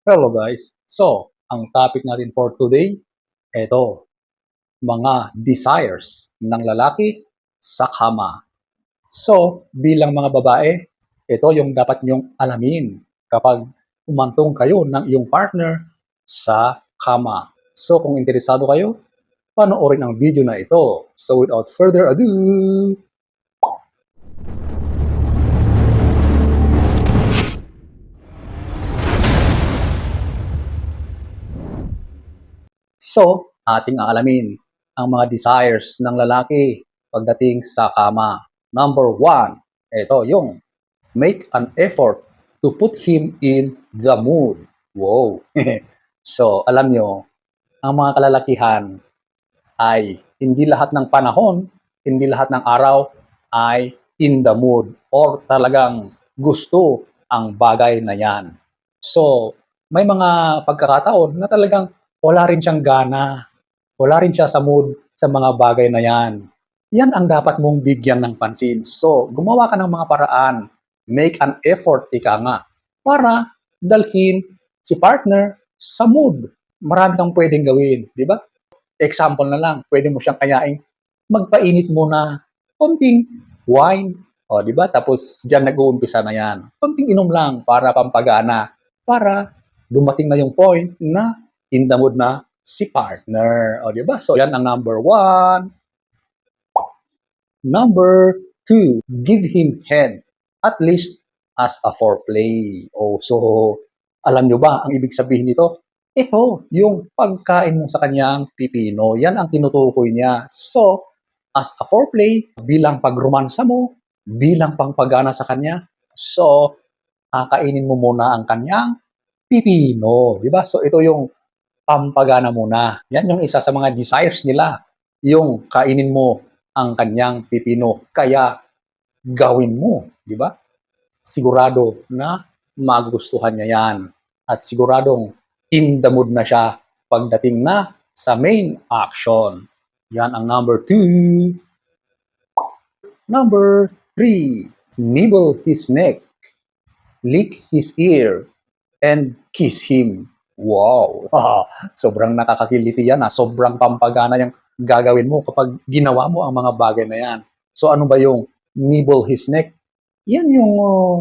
Hello guys. So, ang topic natin for today, ito, mga desires ng lalaki sa kama. So, bilang mga babae, ito yung dapat nyong alamin kapag umantong kayo ng iyong partner sa kama. So, kung interesado kayo, panoorin ang video na ito. So, without further ado, So, ating aalamin ang mga desires ng lalaki pagdating sa kama. Number one, ito yung make an effort to put him in the mood. Wow! so, alam nyo, ang mga kalalakihan ay hindi lahat ng panahon, hindi lahat ng araw ay in the mood or talagang gusto ang bagay na yan. So, may mga pagkakataon na talagang wala rin siyang gana. Wala rin siya sa mood sa mga bagay na yan. Yan ang dapat mong bigyan ng pansin. So, gumawa ka ng mga paraan. Make an effort, ika nga, para dalhin si partner sa mood. Marami kang pwedeng gawin, di ba? Example na lang, pwede mo siyang kayain, magpainit muna, konting wine, o di ba? Tapos diyan nag-uumpisa na yan. Konting inom lang para pampagana, para dumating na yung point na in the mood na si partner. O, di ba? So, yan ang number one. Number two, give him head. At least as a foreplay. O, so, alam nyo ba ang ibig sabihin nito? Ito, yung pagkain mo sa kanyang pipino. Yan ang tinutukoy niya. So, as a foreplay, bilang pagromansa mo, bilang pangpagana sa kanya, so, kakainin mo muna ang kanyang pipino. Di ba? So, ito yung pampagana muna. Yan yung isa sa mga desires nila. Yung kainin mo ang kanyang pipino. Kaya gawin mo, di ba? Sigurado na magugustuhan niya yan. At siguradong in the mood na siya pagdating na sa main action. Yan ang number two. Number three, nibble his neck, lick his ear, and kiss him. Wow! Sobrang nakakakiliti yan. Ah. Sobrang pampagana yung gagawin mo kapag ginawa mo ang mga bagay na yan. So ano ba yung nibble his neck? Yan yung uh,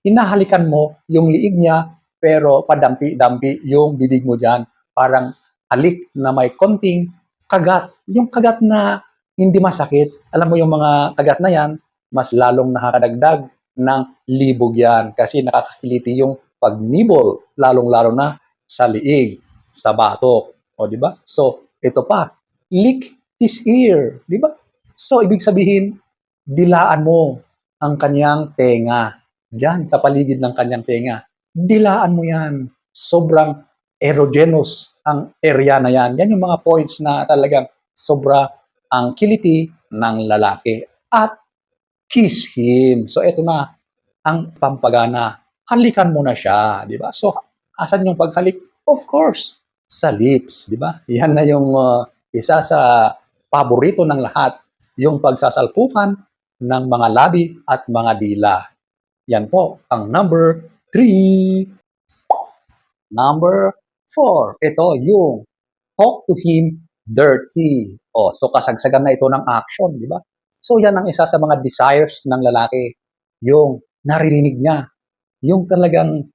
hinahalikan mo yung liig niya pero padampi-dampi yung bibig mo dyan. Parang halik na may konting kagat. Yung kagat na hindi masakit. Alam mo yung mga kagat na yan, mas lalong nakakadagdag ng libog yan kasi nakakakiliti yung pagnibol, lalong-lalo na sa liig, sa batok. O, di ba? So, ito pa, lick his ear. Di ba? So, ibig sabihin, dilaan mo ang kanyang tenga. Diyan, sa paligid ng kanyang tenga. Dilaan mo yan. Sobrang erogenous ang area na yan. Yan yung mga points na talagang sobra ang kiliti ng lalaki. At kiss him. So, ito na ang pampagana. Halikan mo na siya, di ba? So, asan yung paghalik? Of course, sa lips, di ba? Yan na yung uh, isa sa paborito ng lahat, yung pagsasalpukan ng mga labi at mga dila. Yan po ang number three. Number four, ito yung talk to him dirty. O, so kasagsagan na ito ng action, di ba? So yan ang isa sa mga desires ng lalaki, yung naririnig niya, yung talagang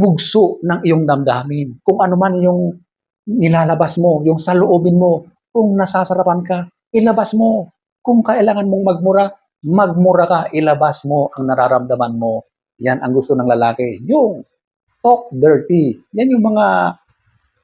bugso ng iyong damdamin. Kung ano man yung nilalabas mo, yung saloobin mo, kung nasasarapan ka, ilabas mo. Kung kailangan mong magmura, magmura ka, ilabas mo ang nararamdaman mo. Yan ang gusto ng lalaki. Yung talk dirty. Yan yung mga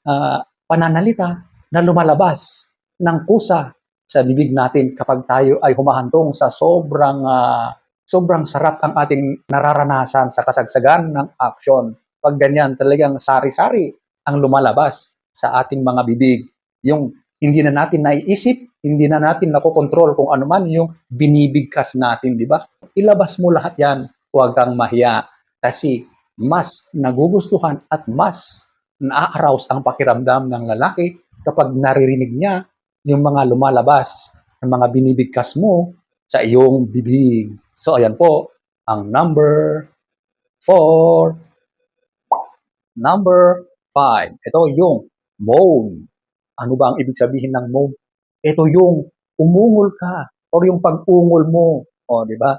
uh, pananalita na lumalabas ng kusa sa bibig natin kapag tayo ay humahantong sa sobrang uh, sobrang sarap ang ating nararanasan sa kasagsagan ng action. Pag ganyan, talagang sari-sari ang lumalabas sa ating mga bibig. Yung hindi na natin naiisip, hindi na natin nakokontrol kung ano man yung binibigkas natin, di ba? Ilabas mo lahat yan, huwag kang mahiya. Kasi mas nagugustuhan at mas na-arouse ang pakiramdam ng lalaki kapag naririnig niya yung mga lumalabas ng mga binibigkas mo sa iyong bibig. So, ayan po, ang number four. Number five, ito yung moan. Ano ba ang ibig sabihin ng moan? Ito yung umungol ka or yung pag-ungol mo. O, di ba?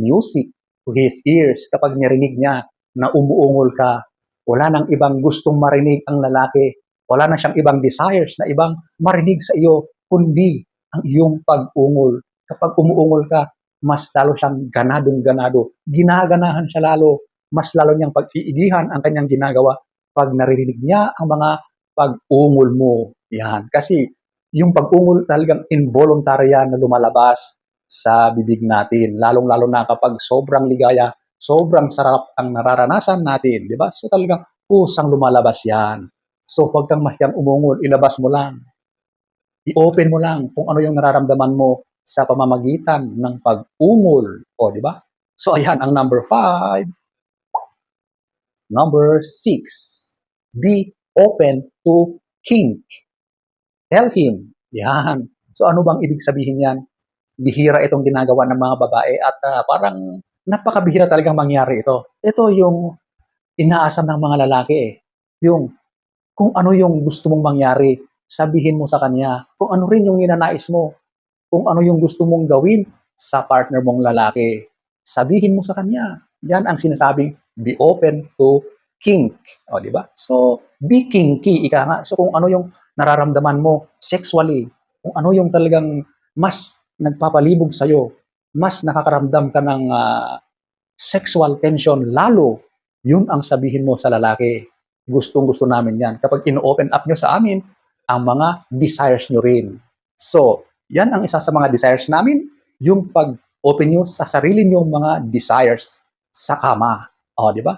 Music to his ears kapag narinig niya na umuungol ka. Wala nang ibang gustong marinig ang lalaki. Wala na siyang ibang desires na ibang marinig sa iyo, kundi ang iyong pag-ungol. Kapag umuungol ka, mas lalo siyang ganadong-ganado. Ginaganahan siya lalo. Mas lalo niyang pag-iigihan ang kanyang ginagawa pag naririnig niya ang mga pag-ungol mo. Yan. Kasi yung pag-ungol talagang involuntary na lumalabas sa bibig natin. Lalong-lalo na kapag sobrang ligaya, sobrang sarap ang nararanasan natin. Di ba? So talagang kusang lumalabas yan. So huwag kang mahiyang umungol, ilabas mo lang. I-open mo lang kung ano yung nararamdaman mo sa pamamagitan ng pag-ungol. O, di ba? So ayan, ang number five. Number six, be open to kink. Tell him. Yan. So ano bang ibig sabihin yan? Bihira itong ginagawa ng mga babae at ah, parang napakabihira talagang mangyari ito. Ito yung inaasam ng mga lalaki eh. Yung kung ano yung gusto mong mangyari, sabihin mo sa kanya. Kung ano rin yung ninanais mo. Kung ano yung gusto mong gawin sa partner mong lalaki. Sabihin mo sa kanya. Yan ang sinasabing be open to kink. O, di ba? So, be kinky, ika nga. So, kung ano yung nararamdaman mo sexually, kung ano yung talagang mas nagpapalibog sa'yo, mas nakakaramdam ka ng ah, sexual tension, lalo, yun ang sabihin mo sa lalaki. Gustong gusto namin yan. Kapag ino-open up nyo sa amin, ang mga desires nyo rin. So, yan ang isa sa mga desires namin, yung pag-open nyo sa sarili nyo mga desires sa kama. O, di ba?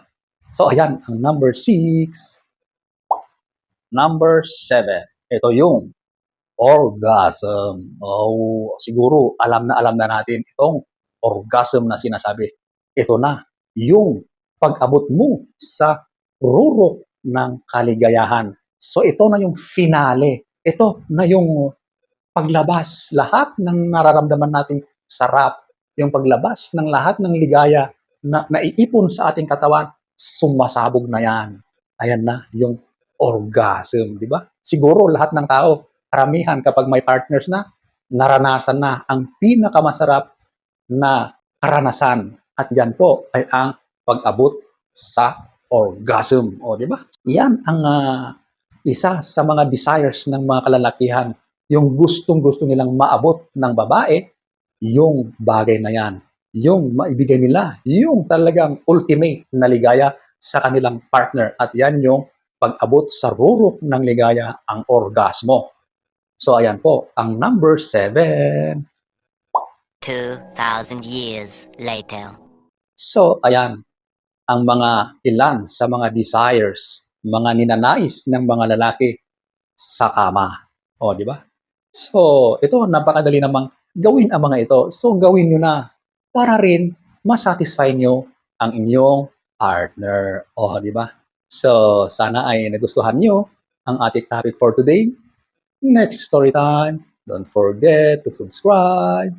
So, ayan, ang number six. Number seven. Ito yung orgasm. Oh, siguro alam na alam na natin itong orgasm na sinasabi. Ito na, yung pag-abot mo sa rurok ng kaligayahan. So ito na yung finale. Ito na yung paglabas. Lahat ng nararamdaman nating sarap, yung paglabas ng lahat ng ligaya na naiipon sa ating katawan, sumasabog na yan. Ayan na, yung orgasm, di ba? Siguro lahat ng tao, karamihan kapag may partners na, naranasan na ang pinakamasarap na karanasan. At yan po ay ang pag-abot sa orgasm. O, di ba? Yan ang ah, isa sa mga desires ng mga kalalakihan. Yung gustong-gusto nilang maabot ng babae, yung bagay na yan. Yung maibigay nila, yung talagang ultimate na ligaya sa kanilang partner. At yan yung pag-abot sa rurok ng ligaya, ang orgasmo. So, ayan po, ang number seven. 2,000 years later. So, ayan, ang mga ilan sa mga desires, mga ninanais ng mga lalaki sa kama. O, di ba? So, ito, napakadali namang gawin ang mga ito. So, gawin nyo na para rin masatisfy nyo ang inyong partner. O, di ba? So, sana ay nagustuhan nyo ang ating topic for today. Next story time. Don't forget to subscribe.